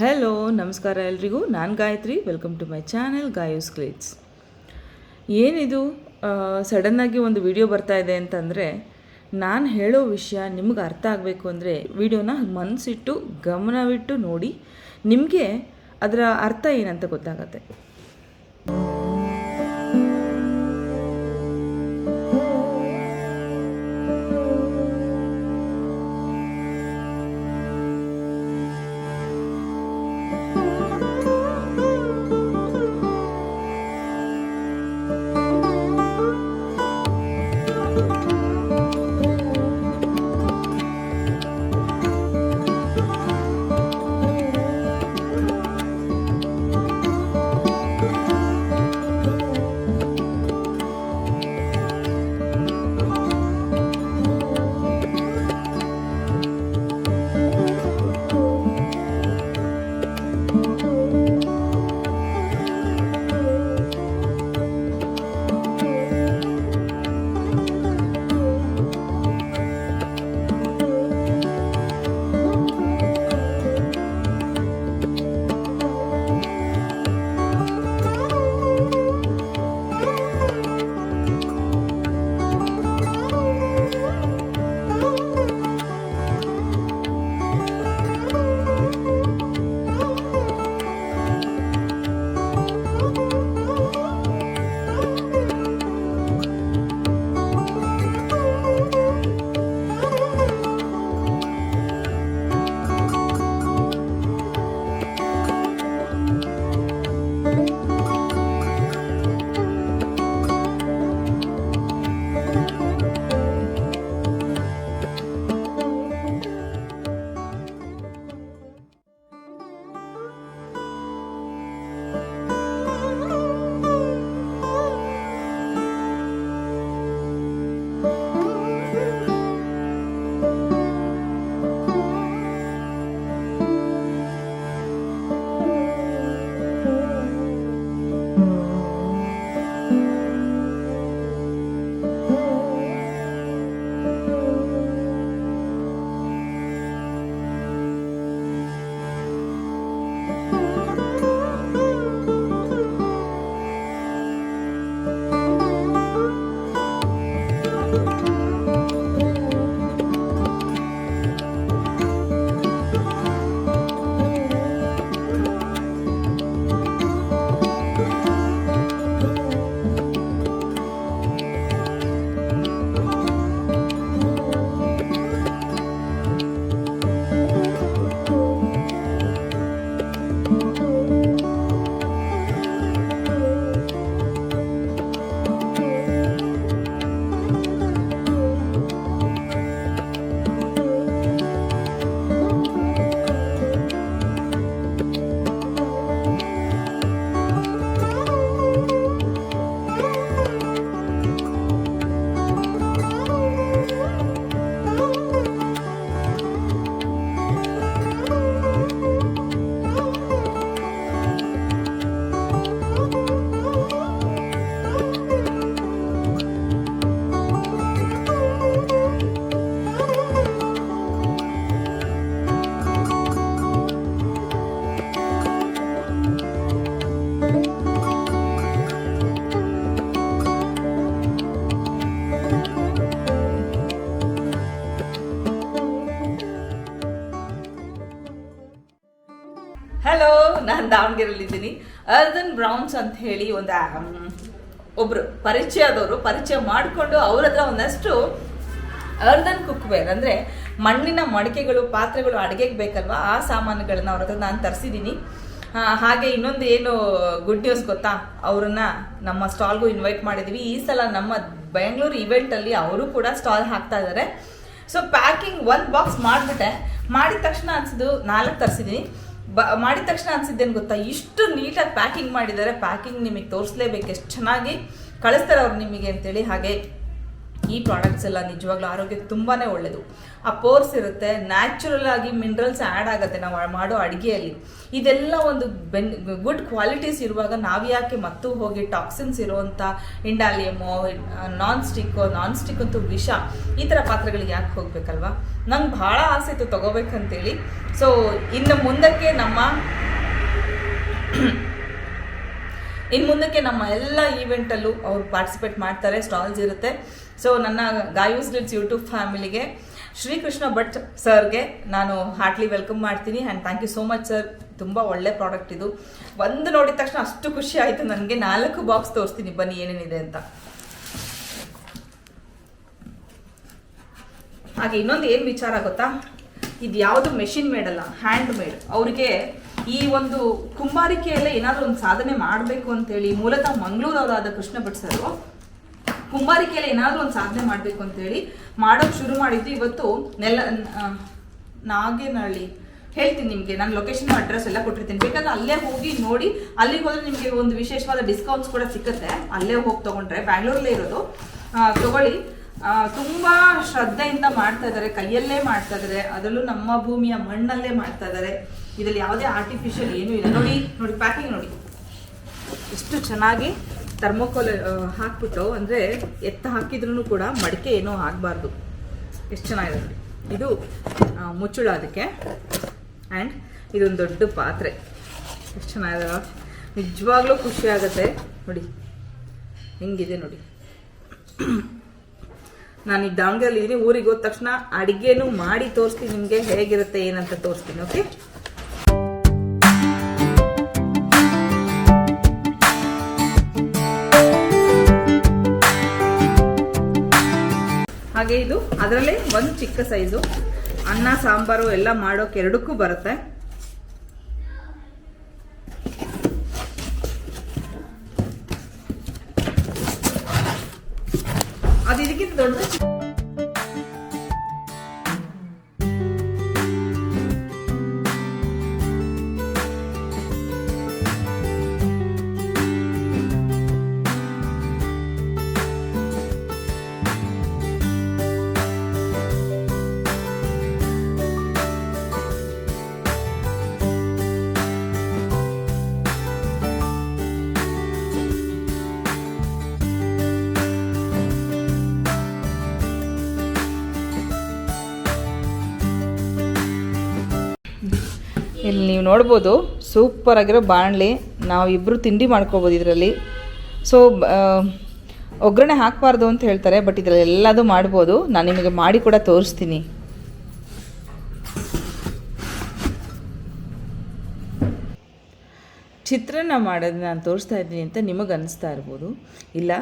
Hello ನಮಸ್ಕಾರ ಎಲ್ರಿಗೂ. ನಾನು Gayatri. Welcome to my channel Gayu's ಕ್ಲೀಟ್ಸ್ ಏನಿದು? ಸಡನ್ನಾಗಿ ಒಂದು ವಿಡಿಯೋ ಬರ್ತಾ ಇದೆ ಅಂತಂದರೆ, ನಾನು ಹೇಳೋ ವಿಷಯ ನಿಮ್ಗೆ ಅರ್ಥ ಆಗಬೇಕು ಅಂದರೆ ವಿಡಿಯೋನ ಮನಸ್ಸಿಟ್ಟು ಗಮನವಿಟ್ಟು ನೋಡಿ, ನಿಮಗೆ ಅದರ ಅರ್ಥ ಏನಂತ ಗೊತ್ತಾಗತ್ತೆ. ದಾವಣಗೆರೆಯಲ್ಲಿದ್ದೀನಿ. ಅರ್ದನ್ ಬ್ರೌನ್ಸ್ ಅಂತ ಹೇಳಿ ಒಂದು ಒಬ್ರು ಪರಿಚಯದವರು ಪರಿಚಯ ಮಾಡಿಕೊಂಡು ಅವ್ರ ಹತ್ರ ಒಂದಷ್ಟು ಅರ್ಧನ್ ಕುಕ್ವೇರ್ ಅಂದರೆ ಮಣ್ಣಿನ ಮಡಿಕೆಗಳು, ಪಾತ್ರೆಗಳು ಅಡುಗೆಗೆ ಬೇಕಲ್ವಾ? ಆ ಸಾಮಾನುಗಳನ್ನ ಅವ್ರ ಹತ್ರ ನಾನು ತರಿಸಿದ್ದೀನಿ ಹಾಗೆ ಇನ್ನೊಂದು ಏನು ಗುಡ್ ನ್ಯೂಸ್ ಗೊತ್ತಾ? ಅವ್ರನ್ನ ನಮ್ಮ ಸ್ಟಾಲ್ಗೂ ಇನ್ವೈಟ್ ಮಾಡಿದ್ವಿ. ಈ ಸಲ ನಮ್ಮ ಬೆಂಗಳೂರು ಇವೆಂಟಲ್ಲಿ ಅವರು ಕೂಡ ಸ್ಟಾಲ್ ಹಾಕ್ತಾ ಇದ್ದಾರೆ ಸೊ ಪ್ಯಾಕಿಂಗ್ ಒಂದು ಬಾಕ್ಸ್ ಮಾಡಿಬಿಟ್ಟೆ. ಮಾಡಿದ ತಕ್ಷಣ ಅನ್ಸಿದ್ದು ನಾಲ್ಕು ತರಿಸಿದ್ದೀನಿ ಬ, ಮಾಡಿದ ತಕ್ಷಣ ಅನ್ಸಿದ್ದೇನು ಗೊತ್ತಾ? ಇಷ್ಟು ನೀಟಾಗಿ ಪ್ಯಾಕಿಂಗ್ ಮಾಡಿದ್ದಾರೆ. ಪ್ಯಾಕಿಂಗ್ ನಿಮಗೆ ತೋರಿಸ್ಲೇಬೇಕು. ಎಷ್ಟು ಚೆನ್ನಾಗಿ ಕಳಿಸ್ತಾರೆ ಅವ್ರು ನಿಮಗೆ ಅಂತೇಳಿ. ಹಾಗೆ ಈ ಪ್ರಾಡಕ್ಟ್ಸ್ ಎಲ್ಲ ನಿಜವಾಗ್ಲೂ ಆರೋಗ್ಯಕ್ಕೆ ತುಂಬಾ ಒಳ್ಳೆಯದು ಆ ಪೋರ್ಸ್ ಇರುತ್ತೆ ನ್ಯಾಚುರಲ್ ಆಗಿ ಮಿನರಲ್ಸ್ ಆ್ಯಡ್ ಆಗುತ್ತೆ ನಾವು ಮಾಡೋ ಅಡುಗೆಯಲ್ಲಿ. ಇದೆಲ್ಲ ಒಂದು ಬೆನ್ ಗುಡ್ ಕ್ವಾಲಿಟೀಸ್ ಇರುವಾಗ ನಾವು ಯಾಕೆ ಮತ್ತು ಹೋಗಿ ಟಾಕ್ಸಿನ್ಸ್ ಇರುವಂಥ ಇಂಡಾಲಿಯಮೋ ನಾನ್ ಸ್ಟಿಕ್ಕೋ ನಾನ್ ಸ್ಟಿಕ್ ಅಂತೂ ವಿಷ, ಈ ಥರ ಪಾತ್ರೆಗಳಿಗೆ ಯಾಕೆ ಹೋಗ್ಬೇಕಲ್ವಾ? ನಂಗೆ ಭಾಳ ಆಸೆ ಇತ್ತು ತಗೋಬೇಕಂತೇಳಿ. ಸೊ ಇನ್ನು ಮುಂದಕ್ಕೆ ನಮ್ಮ ಇನ್ನು ಮುಂದಕ್ಕೆ ನಮ್ಮ ಎಲ್ಲ ಈವೆಂಟಲ್ಲೂ ಅವ್ರು ಪಾರ್ಟಿಸಿಪೇಟ್ ಮಾಡ್ತಾರೆ ಸ್ಟಾಲ್ಸ್ ಇರುತ್ತೆ. ಸೊ ನನ್ನ ಗಾಯೂಸ್ ಲಿಡ್ಸ್ ಯೂಟ್ಯೂಬ್ ಫ್ಯಾಮಿಲಿಗೆ ಶ್ರೀಕೃಷ್ಣ ಭಟ್ ಸರ್ಗೆ ನಾನು ಹಾರ್ಟ್ಲಿ ವೆಲ್ಕಮ್ ಮಾಡ್ತೀನಿ. And thank you so much sir ತುಂಬ ಒಳ್ಳೆ ಪ್ರಾಡಕ್ಟ್ ಇದು. ಒಂದು ನೋಡಿದ ತಕ್ಷಣ ಅಷ್ಟು ಖುಷಿ ಆಯಿತು ನನಗೆ. ನಾಲ್ಕು ಬಾಕ್ಸ್ ತೋರಿಸ್ತೀನಿ. ಬನ್ನಿ, ಏನೇನಿದೆ ಅಂತ. ಹಾಗೆ ಇನ್ನೊಂದು ಏನು ವಿಚಾರ ಗೊತ್ತಾ? ಇದು ಯಾವುದು ಮೆಷಿನ್ ಮೇಡ್ ಅಲ್ಲ ಹ್ಯಾಂಡ್ ಮೇಡ್ ಅವರಿಗೆ ಈ ಒಂದು ಕುಂಬಾರಿಕೆಯಲ್ಲೇ ಏನಾದರೂ ಒಂದು ಸಾಧನೆ ಮಾಡಬೇಕು ಅಂತೇಳಿ ಮೂಲತಃ ಮಂಗಳೂರವರಾದ ಕೃಷ್ಣ ಭಟ್ ಸರ್ ಕುಂಬಾರಿಕೆಯಲ್ಲಿ ಏನಾದರೂ ಒಂದು ಸಾಧನೆ ಮಾಡಬೇಕು ಅಂತೇಳಿ ಮಾಡೋಕೆ ಶುರು ಮಾಡಿದ್ದು ಇವತ್ತು ನೆಲ ನಾಗೇನಹಳ್ಳಿ. ಹೇಳ್ತೀನಿ ನಿಮಗೆ, ನಾನು ಲೊಕೇಶನ್ ಅಡ್ರೆಸ್ ಎಲ್ಲ ಕೊಟ್ಟಿರ್ತೀನಿ. ಬೇಕಾದ್ರೆ ಅಲ್ಲೇ ಹೋಗಿ ನೋಡಿ, ಅಲ್ಲಿಗೆ ಹೋದರೆ ನಿಮಗೆ ಒಂದು ವಿಶೇಷವಾದ ಡಿಸ್ಕೌಂಟ್ಸ್ ಕೂಡ ಸಿಗುತ್ತೆ ಅಲ್ಲೇ ಹೋಗಿ ತೊಗೊಂಡ್ರೆ, ಬ್ಯಾಂಗ್ಳೂರಲ್ಲೇ ಇರೋದು. ತಗೊಳ್ಳಿ. ತುಂಬ ತುಂಬಾ ಶ್ರದ್ಧೆಯಿಂದ ಮಾಡ್ತಾ ಇದ್ದಾರೆ ಕೈಯಲ್ಲೇ ಮಾಡ್ತಾ ಇದ್ದಾರೆ ಅದರಲ್ಲೂ ನಮ್ಮ ಭೂಮಿಯ ಮಣ್ಣಲ್ಲೇ ಮಾಡ್ತಾ ಇದ್ದಾರೆ ಇದರಲ್ಲಿ ಯಾವುದೇ ಆರ್ಟಿಫಿಷಿಯಲ್ ಏನೂ ಇಲ್ಲ. ನೋಡಿ ನೋಡಿ ಪ್ಯಾಕಿಂಗ್ ನೋಡಿ. ಎಷ್ಟು ಚೆನ್ನಾಗಿ ಥರ್ಮೋಕೋಲ್ ಹಾಕ್ಬಿಟ್ಟು ಅಂದರೆ ಎತ್ತ ಹಾಕಿದ್ರೂ ಕೂಡ ಮಡಿಕೆ ಏನೂ ಆಗಬಾರ್ದು. ಎಷ್ಟು ಚೆನ್ನಾಗಿದೆ ಇದು ಮುಚ್ಚುಳ ಅದಕ್ಕೆ. ಆ್ಯಂಡ್ ಇದೊಂದು ದೊಡ್ಡ ಪಾತ್ರೆ. ಎಷ್ಟು ಚೆನ್ನಾಗಿದೆ ನಿಜವಾಗ್ಲೂ ಖುಷಿ ಆಗುತ್ತೆ. ನೋಡಿ. ಹೆಂಗಿದೆ ನೋಡಿ. ನಾನು ಈಗ ದಾವಣಗೆರೆಯಲ್ಲಿ ಇದ್ದೀನಿ ಊರಿಗೆ ಹೋದ ತಕ್ಷಣ ಅಡುಗೆನೂ ಮಾಡಿ ತೋರಿಸ್ತೀನಿ ನಿಮಗೆ. ಹೇಗಿರುತ್ತೆ, ಏನಂತ ತೋರಿಸ್ತೀನಿ, ಓಕೆ? ಹಾಗೆ ಇದು ಅದರಲ್ಲೇ ಒಂದು ಚಿಕ್ಕ ಸೈಜು. ಅನ್ನ ಸಾಂಬಾರು ಎಲ್ಲ ಮಾಡೋಕೆ ಎರಡಕ್ಕೂ ಬರುತ್ತೆ. ಇಲ್ಲಿ ನೀವು ನೋಡ್ಬೋದು ಸೂಪರ್ ಆಗಿರೋ ಬಾಣಲಿ. ನಾವು ಇಬ್ಬರು ತಿಂಡಿ ಮಾಡ್ಕೋಬೋದು ಇದರಲ್ಲಿ. ಸೊ ಒಗ್ಗರಣೆ ಹಾಕಬಾರ್ದು ಅಂತ ಹೇಳ್ತಾರೆ ಬಟ್ ಇದರಲ್ಲಿ ಎಲ್ಲದೂ ಮಾಡ್ಬೋದು. ನಾನು ನಿಮಗೆ ಮಾಡಿ ಕೂಡ ತೋರಿಸ್ತೀನಿ. ಚಿತ್ರಾನ್ನ ಮಾಡೋದು ನಾನು ತೋರಿಸ್ತಾ ಇದ್ದೀನಿ ಅಂತ ನಿಮಗೆ ಅನಿಸ್ತಾ ಇರ್ಬೋದು. ಇಲ್ಲ,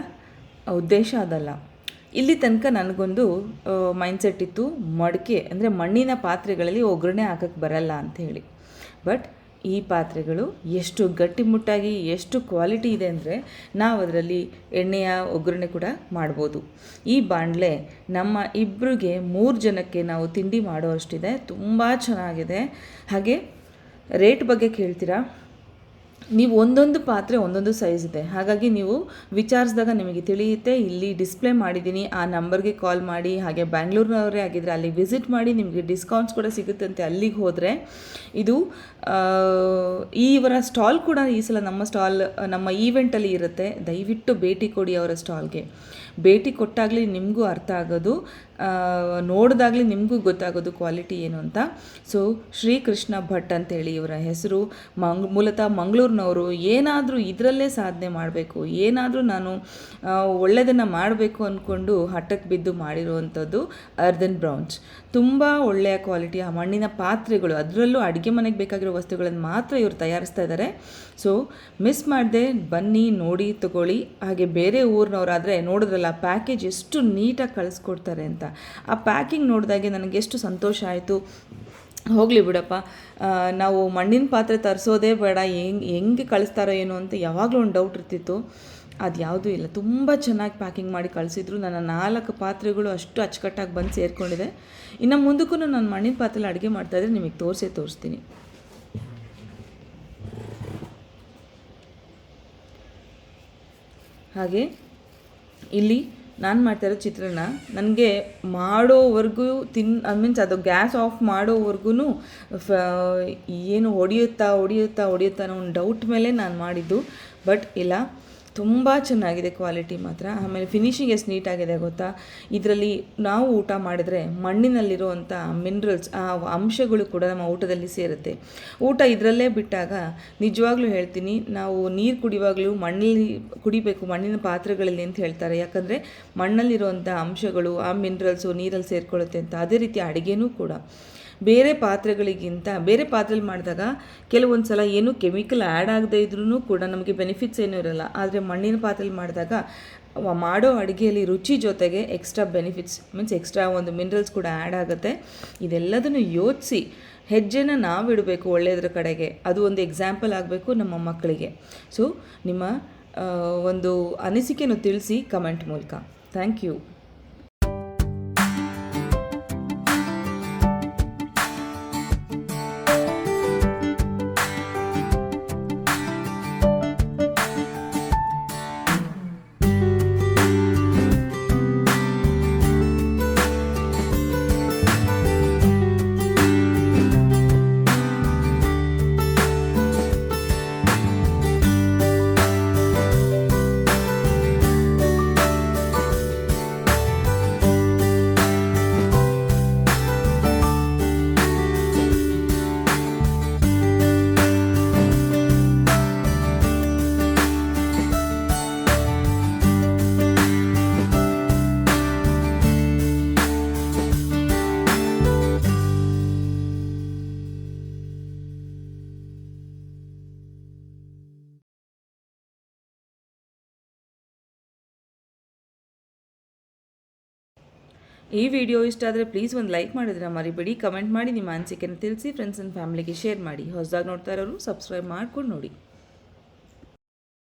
ಉದ್ದೇಶ ಅದಲ್ಲ. ಇಲ್ಲಿ ತನಕ ನನಗೊಂದು ಮೈಂಡ್ಸೆಟ್ ಇತ್ತು, ಮಡಿಕೆ, ಅಂದರೆ ಮಣ್ಣಿನ ಪಾತ್ರೆಗಳಲ್ಲಿ ಒಗ್ಗರಣೆ ಹಾಕಕ್ಕೆ ಬರಲ್ಲ ಅಂತ ಹೇಳಿ. ಬಟ್ ಈ ಪಾತ್ರೆಗಳು ಎಷ್ಟು ಗಟ್ಟಿಮುಟ್ಟಾಗಿ ಎಷ್ಟು ಕ್ವಾಲಿಟಿ ಇದೆ ಅಂದರೆ ನಾವು ಅದರಲ್ಲಿ ಎಣ್ಣೆಯ ಒಗ್ಗರಣೆ ಕೂಡ ಮಾಡ್ಬೋದು. ಈ ಬಾಣಲೆ ನಮ್ಮ ಇಬ್ಬರಿಗೆ ಮೂರು ಜನಕ್ಕೆ ನಾವು ತಿಂಡಿ ಮಾಡೋ ಅಷ್ಟಿದೆ. ತುಂಬ ಚೆನ್ನಾಗಿದೆ. ಹಾಗೆ ರೇಟ್ ಬಗ್ಗೆ ಕೇಳ್ತೀರಾ? ನೀವು ಒಂದೊಂದು ಪಾತ್ರೆ, ಒಂದೊಂದು ಸೈಜ್ ಇದೆ. ಹಾಗಾಗಿ ನೀವು ವಿಚಾರಿಸಿದಾಗ ನಿಮಗೆ ತಿಳಿಯುತ್ತೆ, ಇಲ್ಲಿ ಡಿಸ್ಪ್ಲೇ ಮಾಡಿದ್ದೀನಿ, ಆ ನಂಬರ್ಗೆ ಕಾಲ್ ಮಾಡಿ, ಹಾಗೆ ಬ್ಯಾಂಗ್ಳೂರ್ನವರೇ ಆಗಿದ್ದರೆ ಅಲ್ಲಿ ವಿಸಿಟ್ ಮಾಡಿ ನಿಮಗೆ ಡಿಸ್ಕೌಂಟ್ಸ್ ಕೂಡ ಸಿಗುತ್ತಂತೆ ಅಲ್ಲಿಗೆ ಹೋದರೆ, ಇದು ಇವರ ಸ್ಟಾಲ್ ಕೂಡ ಈ ಸಲ ನಮ್ಮ ಸ್ಟಾಲ್ ನಮ್ಮ ಈವೆಂಟಲ್ಲಿ ಇರುತ್ತೆ. ದಯವಿಟ್ಟು ಭೇಟಿ ಕೊಡಿ ಅವರ ಸ್ಟಾಲ್ಗೆ ಭೇಟಿ ಕೊಟ್ಟಾಗಲಿ ನಿಮಗೂ ಅರ್ಥ ಆಗೋದು ನೋಡಿದಾಗಲೇ ನಿಮಗೂ ಗೊತ್ತಾಗೋದು ಕ್ವಾಲಿಟಿ ಏನು ಅಂತ. ಸೊ ಶ್ರೀಕೃಷ್ಣ ಭಟ್ ಅಂತೇಳಿ ಇವರ ಹೆಸರು, ಮಂಗ್, ಮೂಲತಃ ಮಂಗಳೂರಿನವರು, ಏನಾದರೂ ಇದರಲ್ಲೇ ಸಾಧನೆ ಮಾಡಬೇಕು, ಏನಾದರೂ ನಾನು ಒಳ್ಳೆಯದನ್ನು ಮಾಡಬೇಕು ಅಂದ್ಕೊಂಡು ಹಠಕ್ಕೆ ಬಿದ್ದು ಮಾಡಿರುವಂಥದ್ದು ಅರ್ಧನ್ ಬ್ರೌನ್ಸ್. ತುಂಬ ಒಳ್ಳೆಯ ಕ್ವಾಲಿಟಿ, ಆ ಮಣ್ಣಿನ ಪಾತ್ರೆಗಳು, ಅದರಲ್ಲೂ ಅಡುಗೆ ಮನೆಗೆ ಬೇಕಾಗಿರೋ ವಸ್ತುಗಳನ್ನು ಮಾತ್ರ ಇವರು ತಯಾರಿಸ್ತಾ ಇದ್ದಾರೆ ಸೊ ಮಿಸ್ ಮಾಡದೆ, ಬನ್ನಿ, ನೋಡಿ, ತಗೊಳ್ಳಿ, ಹಾಗೆ ಬೇರೆ ಊರಿನವರಾದರೆ ನೋಡಿದ್ರಲ್ಲ ಪ್ಯಾಕೇಜ್ ಎಷ್ಟು ನೀಟಾಗಿ ಕಳಿಸ್ಕೊಡ್ತಾರೆ ಅಂತ. ಆ ಪ್ಯಾಕಿಂಗ್ ನೋಡಿದಾಗೆ ನನಗೆ ಎಷ್ಟು ಸಂತೋಷ ಆಯಿತು. ಹೋಗಲಿ ಬಿಡಪ್ಪ. ನಾವು ಮಣ್ಣಿನ ಪಾತ್ರೆ ತರಿಸೋದೇ ಬೇಡ. ಹೆಂಗೆ ಹೆಂಗೆ ಕಳಿಸ್ತಾರೋ ಏನೋ ಅಂತ ಯಾವಾಗಲೂ ಒಂದು ಡೌಟ್ ಇರ್ತಿತ್ತು. ಅದು ಯಾವುದೂ ಇಲ್ಲ. ತುಂಬ ಚೆನ್ನಾಗಿ ಪ್ಯಾಕಿಂಗ್ ಮಾಡಿ ಕಳಿಸಿದ್ರು. ನನ್ನ ನಾಲ್ಕು ಪಾತ್ರೆಗಳು ಅಷ್ಟು ಅಚ್ಚುಕಟ್ಟಾಗಿ ಬಂದು ಸೇರಿಕೊಂಡಿದೆ. ಇನ್ನು ಮುಂದಕ್ಕೂ ನಾನು ಮಣ್ಣಿನ ಪಾತ್ರೆಲಿ ಅಡುಗೆ ಮಾಡ್ತಾಯಿದ್ರೆ ನಿಮಗೆ ತೋರಿಸೇ ತೋರಿಸ್ತೀನಿ. ಹಾಗೆ ಇಲ್ಲಿ ನಾನು ಮಾಡ್ತಾ ಇರೋ ಚಿತ್ರಾನ್ನ ನನಗೆ ಮಾಡೋವರೆಗೂ ತಿನ್ ಮೀನ್ಸ್ ಅದು ಗ್ಯಾಸ್ ಆಫ್ ಮಾಡೋವರೆಗೂ ಫ, ಏನು ಹೊಡೆಯುತ್ತಾ ಹೊಡೆಯುತ್ತಾ ಹೊಡೆಯುತ್ತಾ ಅನ್ನೋ ಒಂದು ಡೌಟ್ ಮೇಲೆ ನಾನು ಮಾಡಿದ್ದು. ಬಟ್ ಇಲ್ಲ ತುಂಬ ಚೆನ್ನಾಗಿದೆ ಕ್ವಾಲಿಟಿ ಮಾತ್ರ. ಆಮೇಲೆ ಫಿನಿಶಿಂಗ್ ಎಷ್ಟು ನೀಟಾಗಿದೆ ಗೊತ್ತಾ? ಇದರಲ್ಲಿ ನಾವು ಊಟ ಮಾಡಿದರೆ ಮಣ್ಣಿನಲ್ಲಿರುವಂಥ ಮಿನರಲ್ಸ್ ಆ ಅಂಶಗಳು ಕೂಡ ನಮ್ಮ ಊಟದಲ್ಲಿ ಸೇರುತ್ತೆ. ಊಟ ಇದರಲ್ಲೇ ಬಿಟ್ಟಾಗ ನಿಜವಾಗ್ಲೂ ಹೇಳ್ತೀನಿ, ನಾವು ನೀರು ಕುಡಿಯುವಾಗಲೂ ಮಣ್ಣಲ್ಲಿ ಕುಡಿಬೇಕು, ಮಣ್ಣಿನ ಪಾತ್ರೆಗಳಲ್ಲಿ ಅಂತ ಹೇಳ್ತಾರೆ. ಯಾಕಂದರೆ ಮಣ್ಣಲ್ಲಿರುವಂಥ ಅಂಶಗಳು, ಆ ಮಿನರಲ್ಸು ನೀರಲ್ಲಿ ಸೇರಿಕೊಳ್ಳುತ್ತೆ ಅಂತ. ಅದೇ ರೀತಿ ಅಡುಗೆನೂ ಕೂಡ. ಬೇರೆ ಪಾತ್ರೆಗಳಿಗಿಂತ, ಬೇರೆ ಪಾತ್ರೆಲಿ ಮಾಡಿದಾಗ ಕೆಲವೊಂದು ಸಲ ಏನು ಕೆಮಿಕಲ್ ಆ್ಯಡ್ ಆಗದೇ ಇದ್ರೂ ಕೂಡ ನಮಗೆ ಬೆನಿಫಿಟ್ಸ್ ಏನೂ ಇರಲ್ಲ. ಆದರೆ ಮಣ್ಣಿನ ಪಾತ್ರೆಲಿ ಮಾಡಿದಾಗ ಮಾಡೋ ಅಡುಗೆಯಲ್ಲಿ ರುಚಿ ಜೊತೆಗೆ ಎಕ್ಸ್ಟ್ರಾ ಬೆನಿಫಿಟ್ಸ್ ಮೀನ್ಸ್ ಎಕ್ಸ್ಟ್ರಾ ಒಂದು ಮಿನರಲ್ಸ್ ಕೂಡ ಆ್ಯಡ್ ಆಗುತ್ತೆ. ಇದೆಲ್ಲದನ್ನು ಯೋಚಿಸಿ ಹೆಜ್ಜೆನ ನಾವು ಇಡಬೇಕು ಒಳ್ಳೆಯದ್ರ ಕಡೆಗೆ. ಅದು ಒಂದು ಎಕ್ಸಾಂಪಲ್ ಆಗಬೇಕು ನಮ್ಮ ಮಕ್ಕಳಿಗೆ. ಸೊ ನಿಮ್ಮ ಒಂದು ಅನಿಸಿಕೆಯನ್ನು ತಿಳಿಸಿ ಕಮೆಂಟ್ ಮೂಲಕ. ಥ್ಯಾಂಕ್ ಯು ಈ ವಿಡಿಯೋ ಇಷ್ಟ ಆದರೆ ಪ್ಲೀಸ್ ಒಂದು ಲೈಕ್ ಮಾಡಿದ್ರೆ ಮರಿಬೇಡಿ. ಕಮೆಂಟ್ ಮಾಡಿ ನಿಮ್ಮ ಅನಿಸಿಕೆನ ತಿಳಿಸಿ ಫ್ರೆಂಡ್ಸ್ ಆ್ಯಂಡ್ ಫ್ಯಾಮಿಲಿಗೆ ಶೇರ್ ಮಾಡಿ. ಹೊಸದಾಗಿ ನೋಡ್ತಾ ಇರೋರು ಸಬ್ಸ್ಕ್ರೈಬ್ ಮಾಡ್ಕೊಂಡು ನೋಡಿ.